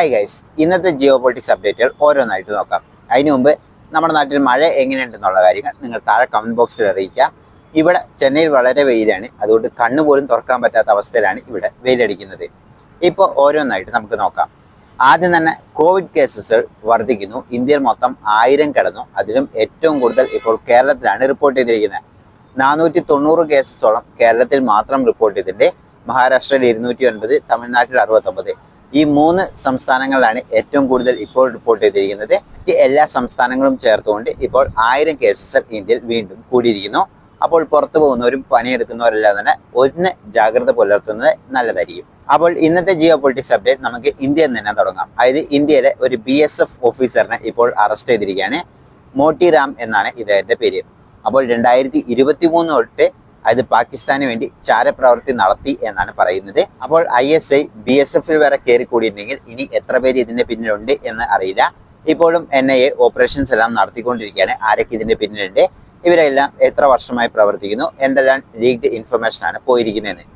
Hi guys ഇന്നത്തെ Jio politics അപ്ഡേറ്റുകൾ ഓരോന്നായിട്ട് നോക്കാം. അതിനു മുമ്പ് നമ്മുടെ നാട്ടിൽ മഴ എങ്ങനെയുണ്ടെന്നുള്ള കാര്യങ്ങൾ നിങ്ങൾ താഴെ കമന്റ് ബോക്സിൽ അറിയിക്കുക. ഇവിടെ ചെന്നൈയിൽ വളരെ വെയിലാണ്. അതുകൊണ്ട് കണ്ണു പോലും തുറക്കാൻ പറ്റാത്ത അവസ്ഥയിലാണ് ഇവിടെ വെയിലടിക്കുന്നത്. ഇപ്പോൾ ഓരോന്നായിട്ട് നമുക്ക് നോക്കാം. ആദ്യം തന്നെ കോവിഡ് കേസസ് വർദ്ധിക്കുന്നു. ഇന്ത്യയിൽ മൊത്തം ആയിരം കടന്നു. അതിലും ഏറ്റവും കൂടുതൽ ഇപ്പോൾ കേരളത്തിലാണ് റിപ്പോർട്ട് ചെയ്തിരിക്കുന്നത്. നാനൂറ്റി തൊണ്ണൂറ് കേസസോളം കേരളത്തിൽ മാത്രം റിപ്പോർട്ട് ചെയ്തിട്ടുണ്ട്. മഹാരാഷ്ട്രയിൽ ഇരുന്നൂറ്റി ഒൻപത് തമിഴ്നാട്ടിൽ അറുപത്തൊമ്പത്. ഈ മൂന്ന് സംസ്ഥാനങ്ങളിലാണ് ഏറ്റവും കൂടുതൽ ഇപ്പോൾ റിപ്പോർട്ട് ചെയ്തിരിക്കുന്നത്. മറ്റ് എല്ലാ സംസ്ഥാനങ്ങളും ചേർത്തുകൊണ്ട് ഇപ്പോൾ ആയിരം കേസസ് ഇന്ത്യയിൽ വീണ്ടും കൂടിയിരിക്കുന്നു. അപ്പോൾ പുറത്തു പോകുന്നവരും പണിയെടുക്കുന്നവരെല്ലാം തന്നെ ഒന്ന് ജാഗ്രത പുലർത്തുന്നത് നല്ലതായിരിക്കും. അപ്പോൾ ഇന്നത്തെ ജിയോ പൊളിറ്റിക്സ് അപ്ഡേറ്റ് നമുക്ക് ഇന്ത്യയിൽ നിന്ന് തന്നെ തുടങ്ങാം. അതായത് ഇന്ത്യയിലെ ഒരു ബി എസ് എഫ് ഓഫീസറിനെ ഇപ്പോൾ അറസ്റ്റ് ചെയ്തിരിക്കുകയാണ്. മോട്ടി റാം എന്നാണ് ഇദ്ദേഹത്തിന്റെ പേര്. അപ്പോൾ രണ്ടായിരത്തി ഇരുപത്തി മൂന്ന് തൊട്ട് അത് പാകിസ്ഥാന് വേണ്ടി ചാരപ്രവൃത്തി നടത്തി എന്നാണ് പറയുന്നത്. അപ്പോൾ I S I B S എഫിൽ വരെ കയറി കൂടിയിട്ടുണ്ടെങ്കിൽ ഇനി എത്ര പേര് ഇതിന്റെ പിന്നിലുണ്ട് എന്ന് അറിയില്ല. ഇപ്പോഴും എൻ ഐ എ ഓപ്പറേഷൻസ് എല്ലാം നടത്തിക്കൊണ്ടിരിക്കുകയാണ്. ആരൊക്കെ ഇതിന്റെ പിന്നിലുണ്ട്? ഇവരെല്ലാം എത്ര വർഷമായി പ്രവർത്തിക്കുന്നു? എന്തെല്ലാം ലീഗ്ഡ് ഇൻഫർമേഷൻ ആണ് പോയിരിക്കുന്നതെന്ന്.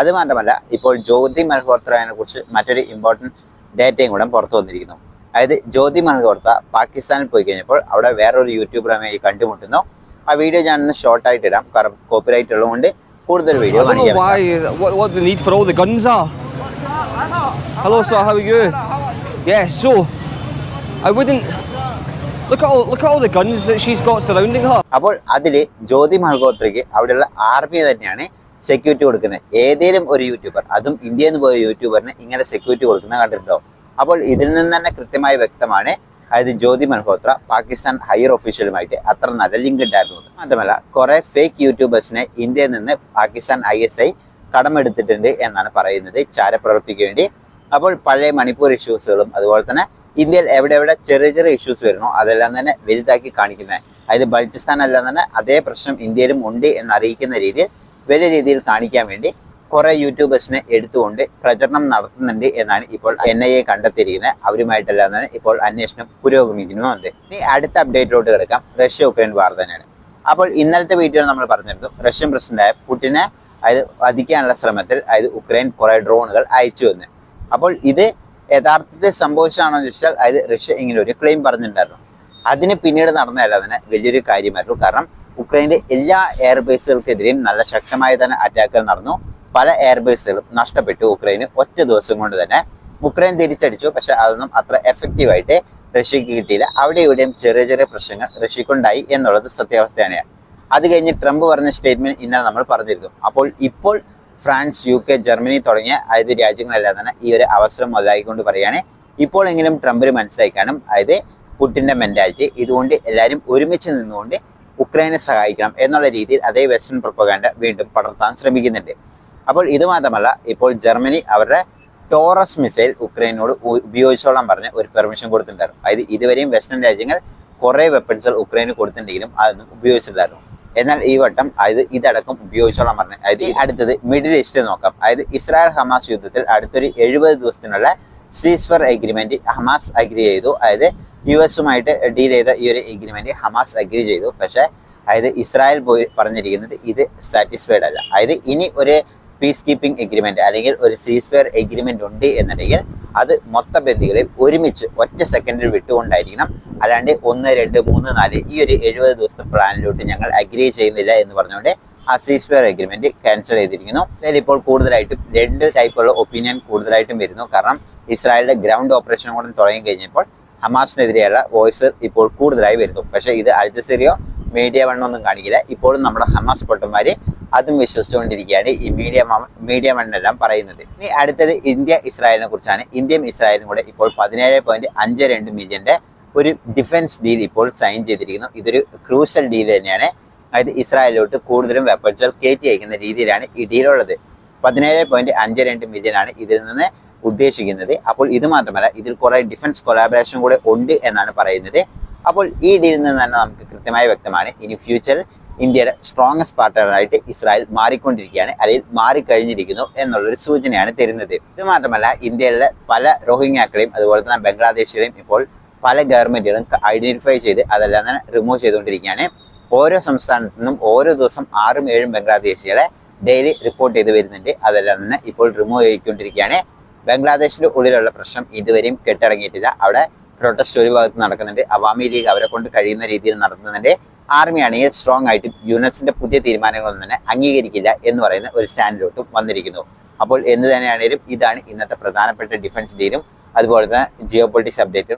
അത് മാത്രമല്ല ഇപ്പോൾ ജ്യോതി മൽഹോത്രയെ കുറിച്ച് മറ്റൊരു ഇമ്പോർട്ടന്റ് ഡേറ്റയും കൂടെ പുറത്തു വന്നിരിക്കുന്നു. അതായത് ജ്യോതി മൽഹോത്ര പാകിസ്ഥാനിൽ പോയി കഴിഞ്ഞപ്പോൾ അവിടെ വേറൊരു യൂട്യൂബറുമായി കണ്ടുമുട്ടുന്നു. ആ വീഡിയോ ഞാൻ ഒന്ന് ഷോർട്ട് ആയിട്ട് ഇടാം കാരണം കോപ്പിറൈറ്റ് ഉള്ളതുകൊണ്ട് കൂടുതൽ video are. Hello, sir, how are you? Yeah, so, I wouldn't. Look at all, look at all the guns that she's got surrounding her. അപ്പോൾ അതിൽ ജ്യോതി മൽഹോത്രയ്ക്ക് അവിടെയുള്ള ആർമി തന്നെയാണ് സെക്യൂരിറ്റി കൊടുക്കുന്നത് ഏതെങ്കിലും ഒരു യൂട്യൂബർ അതും ഇന്ത്യയിൽ നിന്ന് പോയ യൂട്യൂബറിന് ഇങ്ങനെ സെക്യൂരിറ്റി കൊടുക്കുന്നത് കണ്ടിട്ടുണ്ടോ അപ്പോൾ ഇതിൽ നിന്ന് തന്നെ കൃത്യമായി വ്യക്തമാണ് അതായത് ജ്യോതി മൽഹോത്ര പാകിസ്ഥാൻ ഹയർ ഒഫീഷ്യലുമായിട്ട് അത്ര നല്ല ലിങ്ക് ഉണ്ടായിരുന്നു. മാത്രമല്ല കുറെ ഫേക്ക് യൂട്യൂബേഴ്സിനെ ഇന്ത്യയിൽ നിന്ന് പാകിസ്ഥാൻ ഐ എസ് ഐ കടമെടുത്തിട്ടുണ്ട് എന്നാണ് പറയുന്നത് ചാരപ്രവൃത്തിക്ക് വേണ്ടി അപ്പോൾ പഴയ മണിപ്പൂർ ഇഷ്യൂസുകളും അതുപോലെ തന്നെ ഇന്ത്യയിൽ എവിടെ എവിടെ ചെറിയ ചെറിയ ഇഷ്യൂസ് വരുന്നു അതെല്ലാം തന്നെ വലുതാക്കി കാണിക്കുന്നത് അതായത് ബൽച്ചിസ്ഥാൻ എല്ലാം തന്നെ അതേ പ്രശ്നം ഇന്ത്യയിലും ഉണ്ട് എന്നറിയിക്കുന്ന രീതിയിൽ വലിയ രീതിയിൽ കാണിക്കാൻ വേണ്ടി കുറെ യൂട്യൂബേഴ്സിനെ എടുത്തുകൊണ്ട് പ്രചരണം നടത്തുന്നുണ്ട് എന്നാണ് ഇപ്പോൾ എൻ ഐ എ കണ്ടെത്തിയിരിക്കുന്നത്. അവരുമായിട്ടെല്ലാം ഇപ്പോൾ അന്വേഷണം പുരോഗമിക്കുന്നുണ്ട് ഇനി അടുത്ത അപ്ഡേറ്റിലോട്ട് കിടക്കാം. റഷ്യ ഉക്രൈൻ വാർ തന്നെയാണ്. അപ്പോൾ ഇന്നലത്തെ വീഡിയോ നമ്മൾ പറഞ്ഞിരുന്നു റഷ്യൻ പ്രസിഡന്റായ പുടിനെ അതായത് വധിക്കാനുള്ള ശ്രമത്തിൽ അതായത് ഉക്രൈൻ കുറെ ഡ്രോണുകൾ അയച്ചു എന്ന്. അപ്പോൾ ഇത് യഥാർത്ഥത്തിൽ സംഭവിച്ചതാണോ എന്ന് ചോദിച്ചാൽ അതായത് റഷ്യ ഇങ്ങനെ ഒരു ക്ലെയിം പറഞ്ഞിട്ടുണ്ടായിരുന്നു. അതിന് പിന്നീട് നടന്നതല്ല തന്നെ വലിയൊരു കാര്യമായിരുന്നു. കാരണം ഉക്രൈന്റെ എല്ലാ എയർബേസുകൾക്കെതിരെയും നല്ല ശക്തമായി തന്നെ അറ്റാക്കുകൾ നടന്നു. പല എയർബേസുകളും നഷ്ടപ്പെട്ടു ഉക്രൈന് ഒറ്റ ദിവസം കൊണ്ട് തന്നെ. ഉക്രൈൻ തിരിച്ചടിച്ചു പക്ഷെ അതൊന്നും അത്ര എഫക്റ്റീവായിട്ട് റഷ്യക്ക് കിട്ടിയില്ല. അവിടെ ഇവിടെയും ചെറിയ ചെറിയ പ്രശ്നങ്ങൾ റഷ്യക്കുണ്ടായി എന്നുള്ളത് സത്യാവസ്ഥയാണ്. അത് കഴിഞ്ഞ് ട്രംപ് പറഞ്ഞ സ്റ്റേറ്റ്മെന്റ് ഇന്നലെ നമ്മൾ പറഞ്ഞിരുന്നു. അപ്പോൾ ഇപ്പോൾ ഫ്രാൻസ് യു കെ ജർമ്മനി തുടങ്ങിയ അതായത് രാജ്യങ്ങളെല്ലാം തന്നെ ഈ ഒരു അവസരം മുതലായിക്കൊണ്ട് പറയുകയാണ് ഇപ്പോഴെങ്കിലും ട്രംപിന് മനസ്സിലാക്കാനും അതായത് പുട്ടിന്റെ മെന്റാലിറ്റി ഇതുകൊണ്ട് എല്ലാവരും ഒരുമിച്ച് നിന്നുകൊണ്ട് ഉക്രൈനെ സഹായിക്കണം എന്നുള്ള രീതിയിൽ അതേ വെസ്റ്റേൺ പ്രൊപ്പഗാൻഡ വീണ്ടും പടർത്താൻ ശ്രമിക്കുന്നുണ്ട്. അപ്പോൾ ഇത് മാത്രമല്ല ഇപ്പോൾ ജർമ്മനി അവരുടെ ടോറസ് മിസൈൽ ഉക്രൈനോട് ഉപയോഗിച്ചോളാൻ പറഞ്ഞ് ഒരു പെർമിഷൻ കൊടുത്തിട്ടുണ്ടായിരുന്നു. അതായത് ഇതുവരെയും വെസ്റ്റേൺ രാജ്യങ്ങൾ കുറേ വെപ്പൺസുകൾ ഉക്രൈന് കൊടുത്തിട്ടുണ്ടെങ്കിലും അതൊന്നും ഉപയോഗിച്ചിട്ടുണ്ടായിരുന്നു എന്നാൽ ഈ വട്ടം അതായത് ഇതടക്കം ഉപയോഗിച്ചോളാൻ പറഞ്ഞു. അതായത് ഈ അടുത്തത് മിഡിൽ ഈസ്റ്റ് നോക്കാം. അതായത് ഇസ്രായേൽ ഹമാസ് യുദ്ധത്തിൽ അടുത്തൊരു എഴുപത് ദിവസത്തിനുള്ള സീസ്ഫർ എഗ്രിമെന്റ് ഹമാസ് അഗ്രി ചെയ്തു. അതായത് യു എസുമായിട്ട് ഡീൽ ചെയ്ത ഈ ഒരു എഗ്രിമെന്റ് ഹമാസ് അഗ്രി ചെയ്തു. പക്ഷേ അതായത് ഇസ്രായേൽ പോയി പറഞ്ഞിരിക്കുന്നത് ഇത് സാറ്റിസ്ഫൈഡ് അല്ല. അതായത് ഇനി ഒരു പീസ് കീപ്പിംഗ് എഗ്രിമെന്റ് അല്ലെങ്കിൽ ഒരു സീസ് ഫെയർ എഗ്രിമെന്റ് ഉണ്ട് എന്നുണ്ടെങ്കിൽ അത് മൊത്ത ബന്ധികളെയും ഒരുമിച്ച് ഒറ്റ സെക്കൻഡിൽ വിട്ടുകൊണ്ടായിരിക്കണം. അല്ലാണ്ട് ഒന്ന് രണ്ട് മൂന്ന് നാല് ഈ ഒരു എഴുപത് ദിവസത്തെ പ്ലാനിലോട്ട് ഞങ്ങൾ അഗ്രി ചെയ്യുന്നില്ല എന്ന് പറഞ്ഞുകൊണ്ട് ആ സീസ് ഫെയർ എഗ്രിമെന്റ് ക്യാൻസൽ ചെയ്തിരിക്കുന്നു. ഇസ്രായേൽ ഇപ്പോൾ കൂടുതലായിട്ടും രണ്ട് ടൈപ്പുള്ള ഒപ്പീനിയൻ കൂടുതലായിട്ടും വരുന്നു. കാരണം ഇസ്രായേലിന്റെ ഗ്രൗണ്ട് ഓപ്പറേഷൻ കൂടെ തുടങ്ങി കഴിഞ്ഞപ്പോൾ ഹമാസിനെതിരെയുള്ള വോയിസ് ഇപ്പോൾ കൂടുതലായി വരുന്നു. പക്ഷേ ഇത് അൽജസീറിയോ മീഡിയ വണ്ണൊന്നും കാണിക്കില്ല. ഇപ്പോഴും നമ്മുടെ ഹമാസ് പൊട്ടന്മാര് അതും വിശ്വസിച്ചുകൊണ്ടിരിക്കുകയാണ് ഈ മീഡിയ മീഡിയ മണ്ണെല്ലാം പറയുന്നത്. ഇനി അടുത്തത് ഇന്ത്യ ഇസ്രായേലിനെ കുറിച്ചാണ്. ഇന്ത്യയും ഇസ്രായേലും കൂടെ ഇപ്പോൾ പതിനേഴ് പോയിന്റ് അഞ്ച് രണ്ട് മില്യന്റെ ഒരു ഡിഫൻസ് ഡീൽ ഇപ്പോൾ സൈൻ ചെയ്തിരിക്കുന്നു. ഇതൊരു ക്രൂഷ്യൽ ഡീൽ തന്നെയാണ്. അതായത് ഇസ്രായേലിലോട്ട് കൂടുതലും വെപ്പൺസുകൾ കയറ്റി അയക്കുന്ന രീതിയിലാണ് ഈ ഡീലുള്ളത് പതിനേഴ് പോയിന്റ് അഞ്ച് രണ്ട് മില്യൺ ആണ് ഇതിൽ നിന്ന് ഉദ്ദേശിക്കുന്നത്. അപ്പോൾ ഇത് മാത്രമല്ല ഇതിൽ കുറെ ഡിഫൻസ് കൊളാബറേഷൻ കൂടെ ഉണ്ട് എന്നാണ് പറയുന്നത്. അപ്പോൾ ഈ ഡീലിൽ നിന്ന് തന്നെ നമുക്ക് കൃത്യമായി വ്യക്തമാണ്. ഇനി ഫ്യൂച്ചറിൽ ഇന്ത്യയുടെ സ്ട്രോങ്ങസ്റ്റ് പാർട്ട്ണറായിട്ട് ഇസ്രായേൽ മാറിക്കൊണ്ടിരിക്കുകയാണ് അല്ലെങ്കിൽ മാറിക്കഴിഞ്ഞിരിക്കുന്നു എന്നുള്ളൊരു സൂചനയാണ് തരുന്നത്. ഇത് മാത്രമല്ല ഇന്ത്യയിലെ പല റോഹിംഗ്യാക്കളെയും അതുപോലെ തന്നെ ബംഗ്ലാദേശിലെയും ഇപ്പോൾ പല ഗവൺമെന്റുകളും ഐഡന്റിഫൈ ചെയ്ത് അതെല്ലാം തന്നെ റിമൂവ് ചെയ്തുകൊണ്ടിരിക്കുകയാണ്. ഓരോ സംസ്ഥാനത്തു നിന്നും ഓരോ ദിവസം ആറും ഏഴും ബംഗ്ലാദേശികളെ ഡെയിലി റിപ്പോർട്ട് ചെയ്ത് വരുന്നുണ്ട്. അതെല്ലാം തന്നെ ഇപ്പോൾ റിമൂവ് ചെയ്തുകൊണ്ടിരിക്കുകയാണ് ബംഗ്ലാദേശിന്റെ ഉള്ളിലുള്ള പ്രശ്നം ഇതുവരെയും കെട്ടടങ്ങിയിട്ടില്ല. അവിടെ പ്രൊട്ടസ്റ്റ് ഒരു ഭാഗത്ത് നടക്കുന്നുണ്ട്. അവാമി ലീഗ് അവരെ കൊണ്ട് കഴിയുന്ന രീതിയിൽ നടത്തുന്നുണ്ട്. ആർമി ആണെങ്കിൽ സ്ട്രോങ് ആയിട്ട് യുനെസിന്റെ പുതിയ തീരുമാനങ്ങളൊന്നും തന്നെ അംഗീകരിക്കില്ല എന്ന് പറയുന്ന ഒരു സ്റ്റാൻഡിലോട്ടും വന്നിരിക്കുന്നു. അപ്പോൾ എന്ത് തന്നെയാണെങ്കിലും ഇതാണ് ഇന്നത്തെ പ്രധാനപ്പെട്ട ഡിഫൻസ് ഡീലും അതുപോലെ തന്നെ ജിയോ പൊളിറ്റിക്സ് അപ്ഡേറ്റും